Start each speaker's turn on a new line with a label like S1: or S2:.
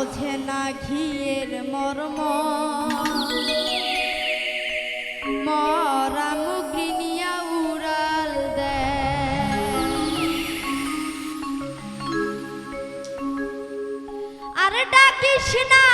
S1: বোঝে না ঘিয়ের মর্ম। মরা মুগরি উড়াল দেয়। আর ডাকিস না